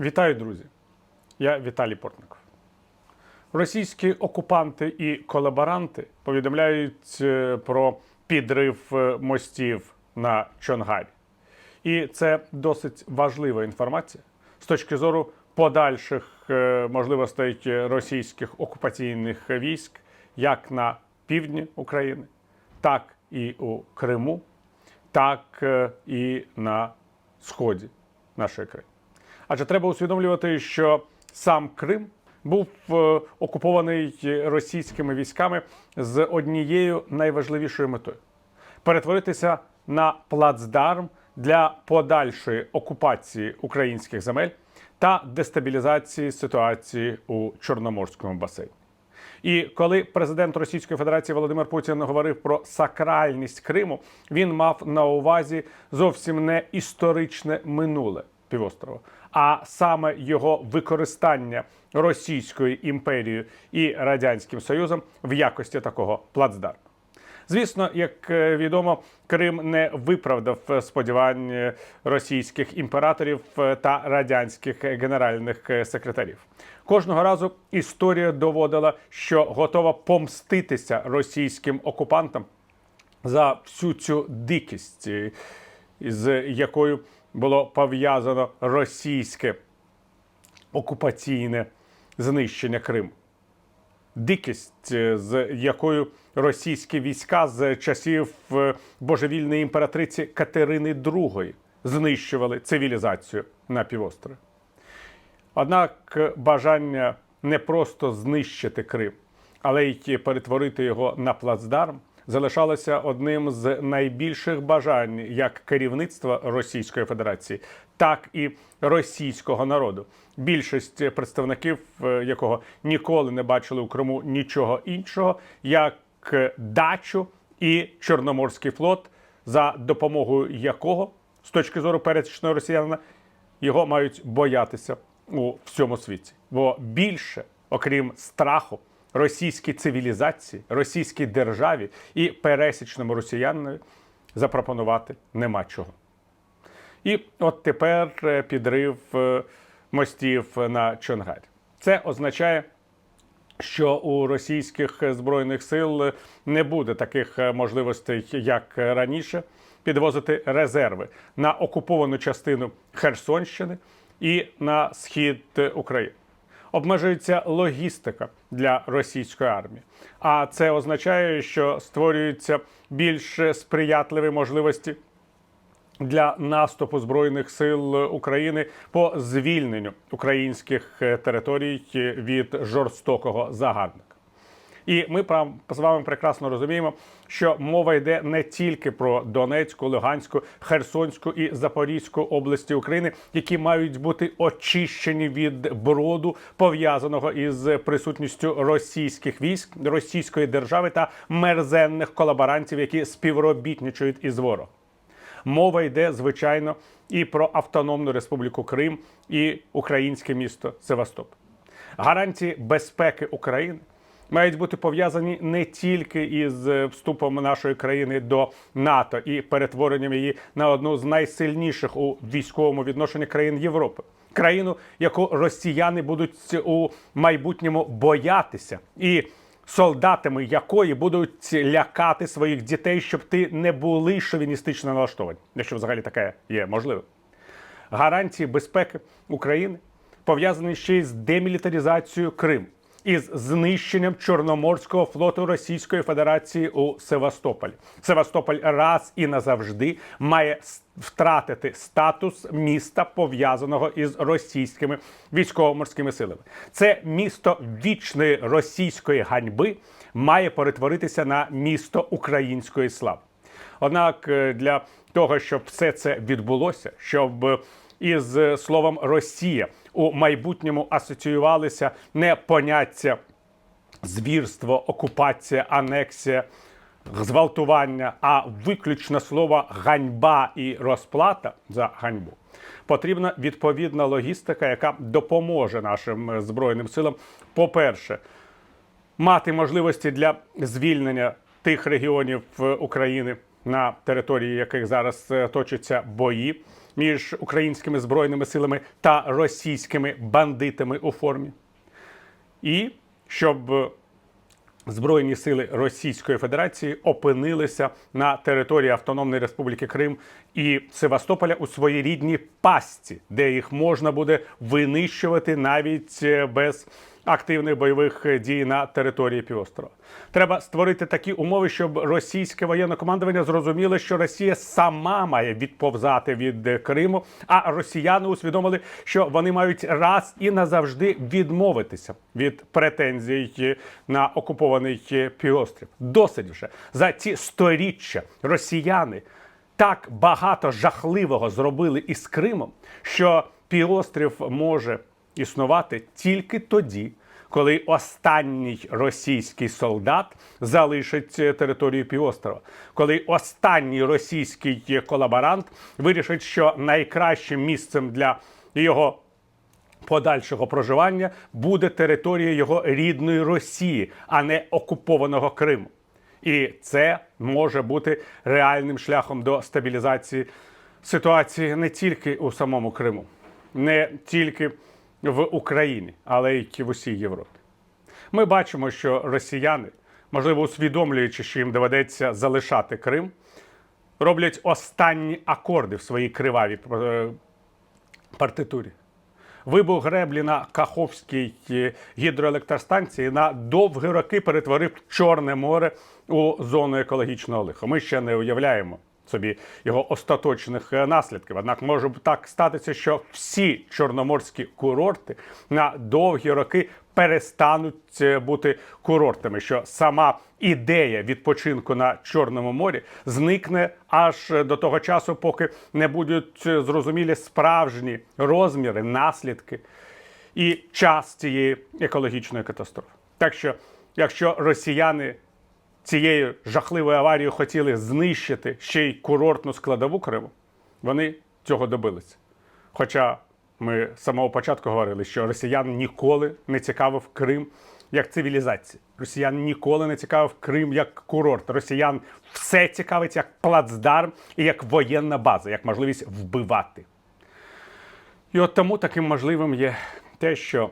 Вітаю, друзі! Я Віталій Портников. Російські окупанти і колаборанти повідомляють е, про підрив е, мостів на Чонгарі. І це досить важлива інформація з точки зору подальших е, можливостей російських окупаційних військ як на півдні України, так і у Криму, так і на сході нашої країни. Адже треба усвідомлювати, що сам Крим був е, окупований російськими військами з однією найважливішою метою перетворитися на плацдарм для подальшої окупації українських земель та дестабілізації ситуації у Чорноморському басейні. І коли президент Російської Федерації Володимир Путін говорив про сакральність Криму, він мав на увазі зовсім не історичне минуле півострова, а саме його використання Російською імперією і Радянським Союзом в якості такого плацдарму. Звісно, як е, відомо, Крим не виправдав е, сподівань е, російських імператорів та радянських генеральних секретарів. Кожного разу історія доводила, що готова помститися російським окупантам за всю цю дикість, з якою було пов'язано російське окупаційне знищення Криму дикість, е, з якою російські війська з часів е, божевільної імператриці Катерини II знищували цивілізацію на півострові. Однак бажання не просто знищити Крим, але й перетворити його на плацдарм залишалося одним з найбільших бажань як керівництва Російської Федерації, так і російського народу. Більшість представників е, якого ніколи не бачили у Криму нічого іншого, як е, дачу і Чорноморський флот, за допомогою якого, з точки зору пересічного росіянина, його мають боятися у всьому світі. Бо більше, окрім страху, російській цивілізації, російській державі і пересічному росіянинові запропонувати нема чого. І от тепер е, підрив е, мостів на Чонгарі. Це означає, що у російських збройних сил не буде таких е, можливостей, як раніше, підвозити резерви на окуповану частину Херсонщини і на схід України. Обмежується логістика для російської армії, а це означає, що створюються більш сприятливі можливості для наступу збройних сил України по звільненню українських е, територій від жорстокого загарбника. І ми з вами прекрасно розуміємо, що мова йде не тільки про Донецьку, Луганську, Херсонську і Запорізьку області України, які мають бути очищені від броду, пов'язаного із присутністю російських військ, російської держави та мерзенних колаборантів, які співробітничають із ворогом. Мова йде, звичайно, і про Автономну Республіку Крим і українське місто Севастополь. Гарантії безпеки України мають бути пов'язані не тільки із е, вступом нашої країни до НАТО і перетворенням її на одну з найсильніших у військовому відношенні країн Європи. Країну, яку росіяни будуть у майбутньому боятися, і солдатами якої будуть лякати своїх дітей, щоб ти не були шовіністично налаштовані, якщо взагалі таке є можливо гарантії безпеки України пов'язані ще й з демілітаризацією Криму із знищенням Чорноморського флоту Російської Федерації у Севастополі. Севастополь раз і назавжди має втратити статус міста, пов'язаного із російськими військово-морськими силами. Це місто вічної російської ганьби має перетворитися на місто української слави. Однак е, для того, щоб все це відбулося, щоб е, із е, словом Росія у майбутньому асоціювалися не поняття звірство, окупація, анексія, зґвалтування, а виключно слово ганьба і розплата за ганьбу. Потрібна відповідна логістика, яка допоможе нашим збройним силам, по-перше, мати можливості для звільнення тих регіонів е, України, на території яких зараз е, точаться бої між українськими збройними силами та російськими бандитами у формі, і щоб е, Збройні сили Російської Федерації опинилися на території Автономної Республіки Крим і Севастополя у своїй рідній пастці, де їх можна буде винищувати навіть е, без активних бойових дій на території півострова. Треба створити такі умови, щоб російське воєнне командування зрозуміло, що Росія сама має відповзати від е, Криму, а росіяни усвідомили, що вони мають раз і назавжди відмовитися від претензій е, на окупований е, півострів. Досить вже за ці сторіччя росіяни так багато жахливого зробили із Кримом, що півострів може існувати тільки тоді, коли останній російський солдат залишить е, територію півострова, коли останній російський колаборант вирішить, що найкращим місцем для його подальшого проживання буде територія його рідної Росії, а не окупованого Криму. І це може бути реальним шляхом до стабілізації ситуації не тільки у самому Криму, не тільки в Україні, але й в усій Європі. Ми бачимо, що росіяни, можливо, усвідомлюючи, що їм доведеться залишати Крим, роблять останні акорди в своїй кривавій е, партитурі. Вибух греблі на Каховській е, гідроелектростанції на довгі роки перетворив Чорне море у зону екологічного лиха. Ми ще не уявляємо собі його остаточних е, наслідків. Однак може так статися, що всі чорноморські курорти на довгі роки перестануть е, бути курортами. Що сама ідея відпочинку на Чорному морі зникне аж до того часу, поки не будуть е, зрозумілі справжні розміри, наслідки і час цієї екологічної катастрофи. Так що, якщо росіяни цією жахливою аварією хотіли знищити ще й курортну складову Криму, вони цього добилися. Хоча ми з самого початку говорили, що росіян ніколи не цікавив Крим як цивілізація. Росіян ніколи не цікавив Крим як курорт. Росіян все цікавить як плацдарм і як воєнна база, як можливість вбивати. І от тому таким можливим є те, що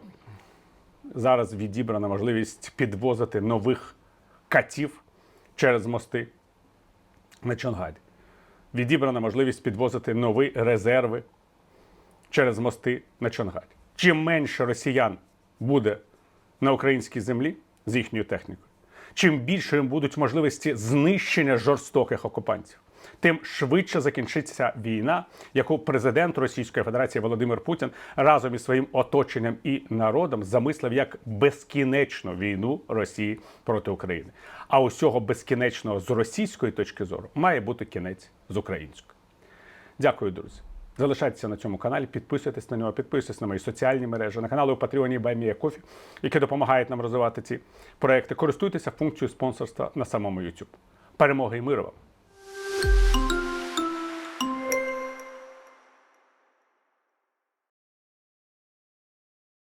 зараз відібрана можливість підвозити нових катів через мости на Чонгаді. Відібрана можливість підвозити нові резерви через мости на Чонгаді. Чим менше росіян буде на українській землі з їхньою технікою, чим більше їм будуть можливості знищення жорстоких окупантів, тим швидше закінчиться війна, яку президент Російської Федерації Володимир Путін разом із своїм оточенням і народом замислив як безкінечну війну Росії проти України. А усього безкінечного з російської точки зору має бути кінець з української. Дякую, друзі. Залишайтеся на цьому каналі, підписуйтесь на нього, підписуйтесь на мої соціальні мережі, на канали у Патреоні Баймія Кофі, які допомагають нам розвивати ці проекти. Користуйтеся функцією спонсорства на самому YouTube. Перемоги і миру вам!